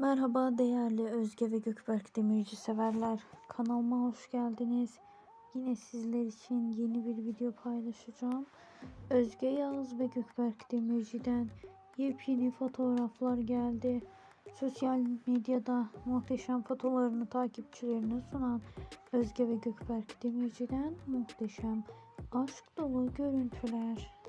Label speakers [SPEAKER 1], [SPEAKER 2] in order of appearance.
[SPEAKER 1] Merhaba değerli Özge ve Gökberk Demirci severler. Kanalıma hoş geldiniz. Yine sizler için yeni bir video paylaşacağım. Özge Yağız ve Gökberk Demirci'den yepyeni fotoğraflar geldi. Sosyal medyada muhteşem fotolarını takipçilerine sunan Özge ve Gökberk Demirci'den muhteşem aşk dolu görüntüler.